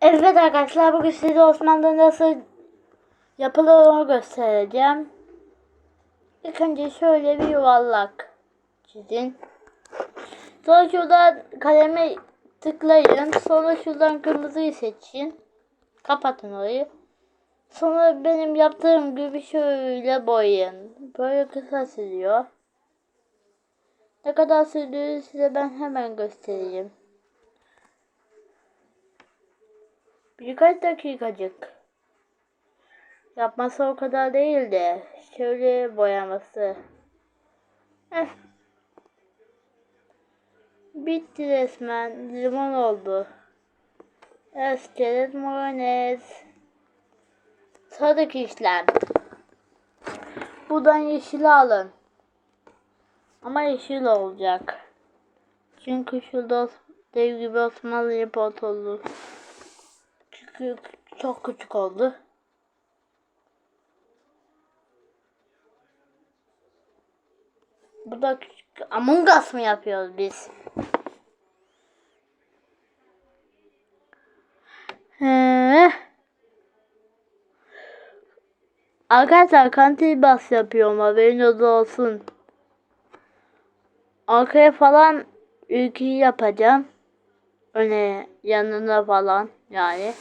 Evet arkadaşlar bugün size Osmanlı'da nasıl yapılır onu göstereceğim. İlk önce şöyle bir yuvarlak çizin. Sonra şuradan kalemi tıklayın. Sonra şuradan kırmızıyı seçin. Kapatın orayı. Sonra benim yaptığım gibi şöyle boyayın. Böyle kısa sürüyor. Ne kadar sürdüğünü size ben hemen göstereyim. Birkaç dakikacık. Yapması o kadar değil de şöyle boyaması. Heh. Bitti resmen. Limon oldu. İskelet mayonez. Sıradaki işlem. Buradan yeşili alın. Ama yeşil olacak. Çünkü şurada dev gibi Osmanlı İmparatorluğu. Çünkü çok küçük oldu. Bu da küçük. Among Us mı yapıyoruz biz? He. Arkadaşlar kantin bas yapıyorum haberiniz olsun. Arkaya falan ülkeyi yapacağım. Öne yanına falan yani.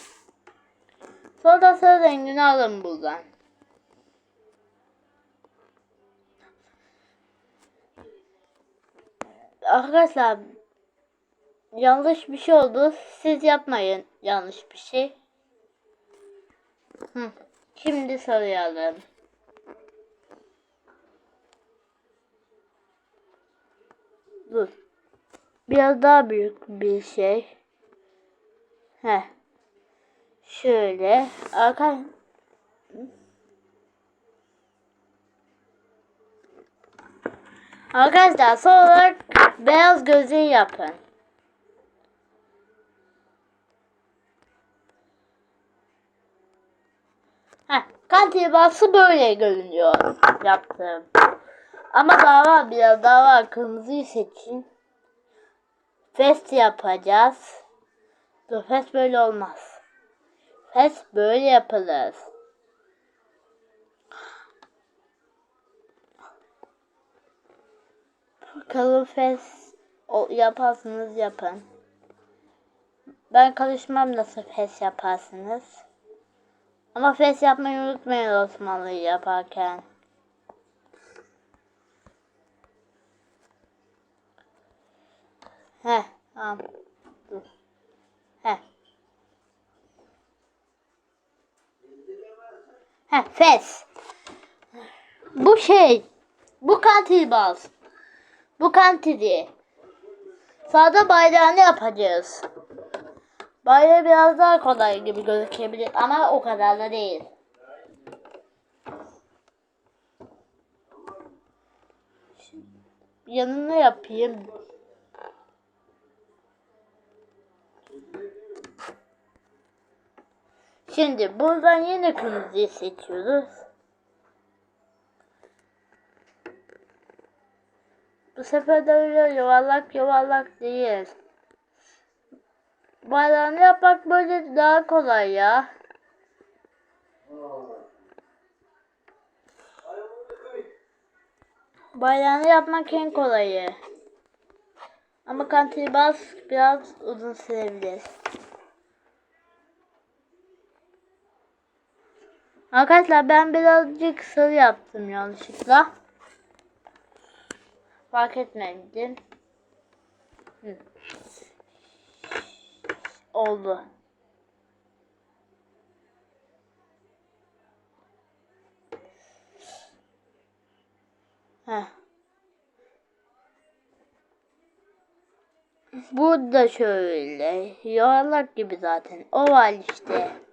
Sonra rengini alın buradan. Arkadaşlar yanlış bir şey oldu. Siz yapmayın yanlış bir şey. Hı. Şimdi sarıyalım. Dur. Biraz daha büyük bir şey. Heh. Şöyle. Arka... Arkadaşlar son olarak beyaz gözlüğü yapın. Heh, kantibası böyle görünüyor yaptım. Ama daha var biraz daha var. Kırmızıyı seçin. Fest yapacağız. Dur fest böyle olmaz. Fest böyle yapılır. Bakalım fest o, yaparsınız yapın. Ben karışmam nasıl fest yaparsınız. Ama fest yapmayı unutmayın Osmanlı'yı yaparken. He, tamam. Dur. Fes. Bu şey. Bu kantibaz. Bu kantidi. Sağda bayrağını yapacağız. Bayrağı biraz daha kolay gibi gözükebilir ama o kadar da değil. Yanına yapayım. Şimdi buradan yine kırmızıyı seçiyoruz. Bu sefer de öyle yuvarlak yuvarlak değil. Bayrağını yapmak böyle daha kolay ya. Bayrağını yapmak en kolayı. Ama kantibas biraz uzun sürebilir. Arkadaşlar ben birazcık sarı yaptım yanlışlıkla. Fark etmedim. Hı. Oldu. Heh. Bu da şöyle yuvarlak gibi zaten. Oval işte.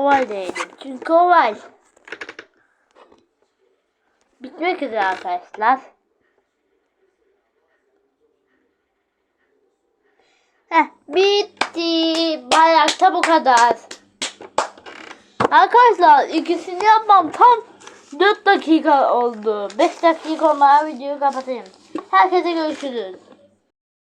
Oval değilim. Çünkü oval. Bitmek üzere arkadaşlar. Heh, bitti. Bayrakta bu kadar. Arkadaşlar ikisini yapmam tam 4 dakika oldu. 5 dakika olmayan videoyu kapatayım. Herkese görüşürüz.